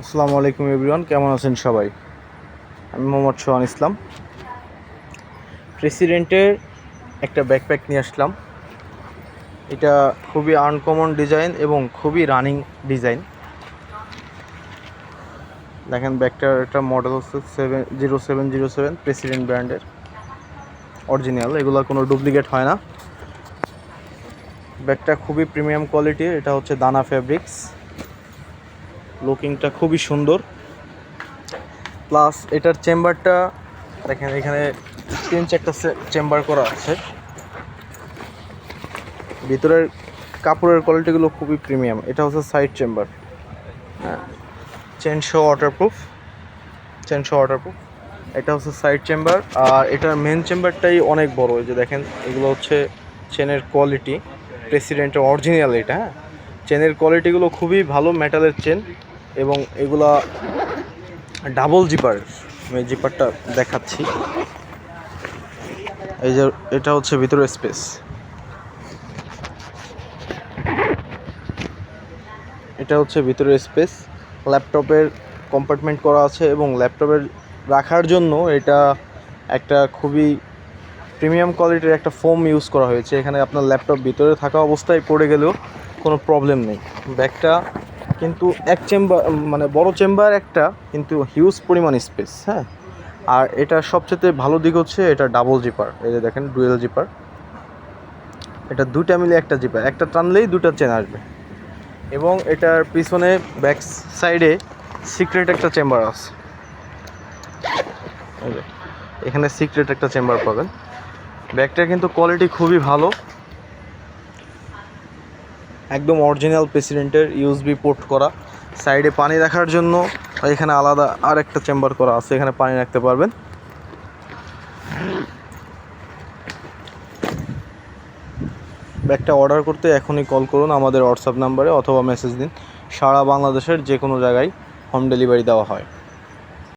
আসসালামু আলাইকুম এভরিওয়ান, কেমন আছেন সবাই? আমি মোহাম্মদ সোহান ইসলাম। প্রেসিডেন্টের একটা ব্যাকপ্যাক নিয়ে আসলাম। এটা খুবই আনকমন ডিজাইন এবং খুবই রানিং ডিজাইন দেখেন ব্যাগটার একটা মডেল হচ্ছে seven zero seven zero seven president ব্র্যান্ডের অরিজিনাল এগুলো কোনো ডুপ্লিকেট হয় না। ব্যাগটা খুবই প্রিমিয়াম কোয়ালিটির এটা হচ্ছে দানা ফ্যাব্রিক্স লুকিংটা খুবই সুন্দর। প্লাস এটার চেম্বারটা দেখেন এখানে তিন চারটা চেম্বার করা আছে। ভিতরের কাপড়ের কোয়ালিটিগুলো খুবই প্রিমিয়াম এটা হচ্ছে সাইড চেম্বার হ্যাঁ। Chain show waterproof chain show waterproof এটা হচ্ছে সাইড চেম্বার আর এটার মেন চেম্বারটাই অনেক বড়। এই যে দেখেন, এগুলো হচ্ছে চেনের কোয়ালিটি প্রেসিডেন্টের অরিজিনাল এটা হ্যাঁ। চেনের কোয়ালিটিগুলো খুবই ভালো মেটালের চেন এবং এগুলা ডাবল জিপার আমি জিপারটা দেখাচ্ছি। এই যে এটা হচ্ছে ভিতরে স্পেস এটা হচ্ছে ভিতরে স্পেস ল্যাপটপের কম্পার্টমেন্ট করা আছে এবং ল্যাপটপের রাখার জন্য এটা একটা খুবই প্রিমিয়াম কোয়ালিটির একটা ফোম ইউজ করা হয়েছে। এখানে আপনার ল্যাপটপ ভিতরে থাকা অবস্থায় পড়ে গেলেও কোনো প্রবলেম নেই। ব্যাগটা কিন্তু এক চেম্বার মানে বড় চেম্বার একটা, কিন্তু হিউজ পরিমাণ স্পেস হ্যাঁ? আর এটা সবচেয়ে ভালো দিক হচ্ছে এটা ডাবল জিপার এই যে দেখেন ডুয়েল জিপার এটা দুটা মিলে একটা জিপার একটা টানলেই দুটা চেন আসবে। এবং এটার পিছনে ব্যাক সাইডে সিক্রেট একটা চেম্বার আছে। এখানে সিক্রেট একটা চেম্বার পাবেন। ব্যাগটার কিন্তু কোয়ালিটি খুবই ভালো। একদম অরিজিনাল প্রেসিডেন্টের ইউএসবি পোর্ট করা। সাইডে পানি রাখার জন্য এখানে আলাদা আর একটা চেম্বার করা আছে, এখানে পানি রাখতে পারবেন। ব্যাগটা অর্ডার করতে এখনই কল করুন আমাদের হোয়াটসঅ্যাপ নাম্বারে অথবা মেসেজ দিন। সারা বাংলাদেশের যে কোনো জায়গায় হোম ডেলিভারি দেওয়া হয়।